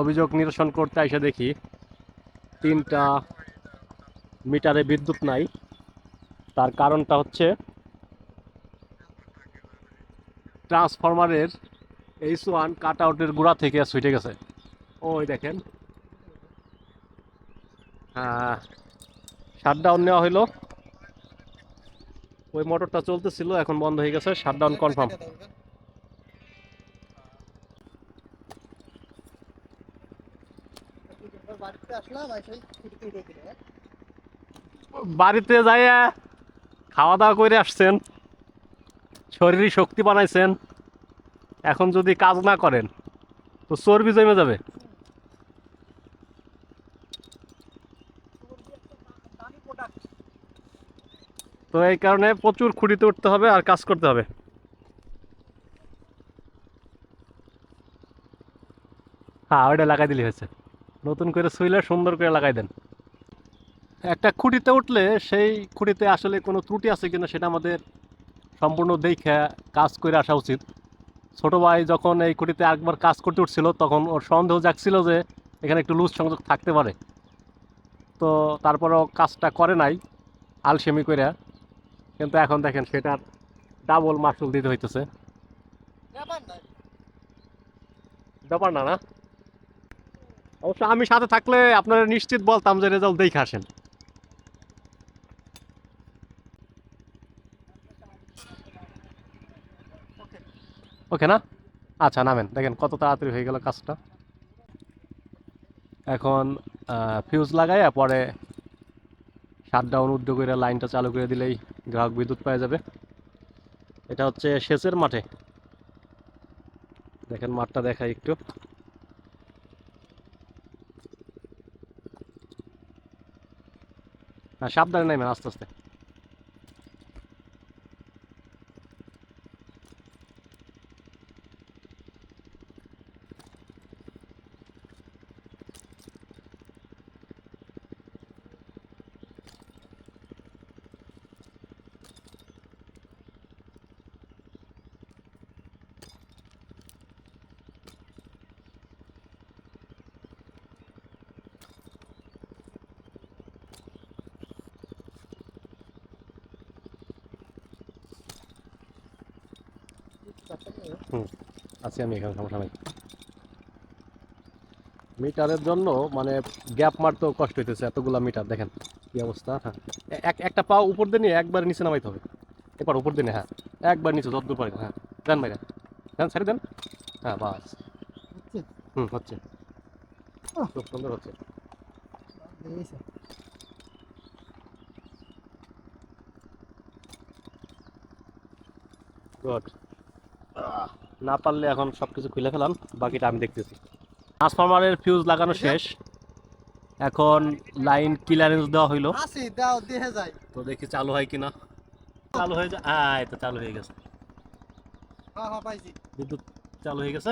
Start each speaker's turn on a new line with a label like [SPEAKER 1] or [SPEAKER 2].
[SPEAKER 1] অভিযোগ নিরসন করতে এসে দেখি তিনটা মিটারে বিদ্যুৎ নাই। তার কারণটা হচ্ছে ট্রান্সফরমারের এইচ ওয়ান কাট আউটের গোড়া থেকে ছুটে গেছে। ওই দেখেন। হ্যাঁ শাটডাউন নেওয়া হইল। ওই মোটরটা চলতেছিল, এখন বন্ধ হয়ে গেছে, শাটডাউন কনফার্ম।
[SPEAKER 2] বাড়িতে আসলাম এসে ছুটিতে উঠে
[SPEAKER 1] বাড়িতে যাইয়া খাওয়া দাওয়া করে আসছেন শরীরে শক্তি বানাইছেন এখন যদি কাজ না করেন তো চর্বি জমে যাবে। তো এই কারণে প্রচুর খুঁটিতে উঠতে হবে আর কাজ করতে হবে। হ্যাঁ ওইটা লাগাই দিলে হয়েছে। নতুন করে শুইলে সুন্দর করে লাগাই দেন। একটা খুঁটিতে উঠলে সেই খুঁটিতে আসলে কোনো ত্রুটি আছে কিনা সেটা আমাদের সম্পূর্ণ দেখে কাজ করে আসা উচিত। ছোটো ভাই যখন এই খুঁটিতে একবার কাজ করতে উঠছিল, তখন ওর সন্দেহ জাগছিল যে এখানে একটু লুজ সংযোগ থাকতে পারে। তো তারপরেও কাজটা করে নাই, আলসেমি করে কিন্তু এখন দেখেন সেটার ডাবল মাসুল দিতে হইতেছে।
[SPEAKER 2] ব্যাপার
[SPEAKER 1] না না। অবশ্য আমি সাথে থাকলে আপনারা নিশ্চিত বলতাম যে রেজাল্ট দেখে আসেন।
[SPEAKER 2] ওকে
[SPEAKER 1] না? আচ্ছা নামেন। দেখেন কত তাড়াতাড়ি হয়ে গেল কাজটা। এখন ফিউজ লাগাই পরে শাটডাউন উদ্যোগ করে লাইনটা চালু করে দিলেই গ্রাহক বিদ্যুৎ পাওয়া যাবে। এটা হচ্ছে সেচের মাঠে। দেখেন মাঠটা দেখাই একটু। সাবধানে নামেন আস্তে আস্তে। আছি আমি এখানে সমস্যা নাই। মিটারের জন্য মানে গ্যাপ মারতেও কষ্ট হইতেছে এতগুলা মিটার দেখেন কি অবস্থা হ্যাঁ। এক একটা পা উপর দিয়ে নিয়ে একবার নিচে নামাইতে হবে। এবার উপর দিয়ে হ্যাঁ একবার নিচে যতদূর পারেন হ্যাঁ। দেন ভাই দেন ছেড়ে দেন। হ্যাঁ বাস। হুম হচ্ছে। খুব সুন্দর হচ্ছে। গুড না পারলে এখন সব কিছু খুলে ফেলাম বাকিটা আমি দেখতেছি। ট্রান্সফরমারের ফিউজ লাগানো শেষ। এখন লাইন ক্লিয়ারেন্স দেওয়া হইল। তো দেখি চালু হয় কিনা। চালু হয়ে যায় এই তো চালু হয়ে গেছে।
[SPEAKER 2] হ্যাঁ হ্যাঁ পাইছি।
[SPEAKER 1] বিদ্যুৎ চালু হয়ে গেছে।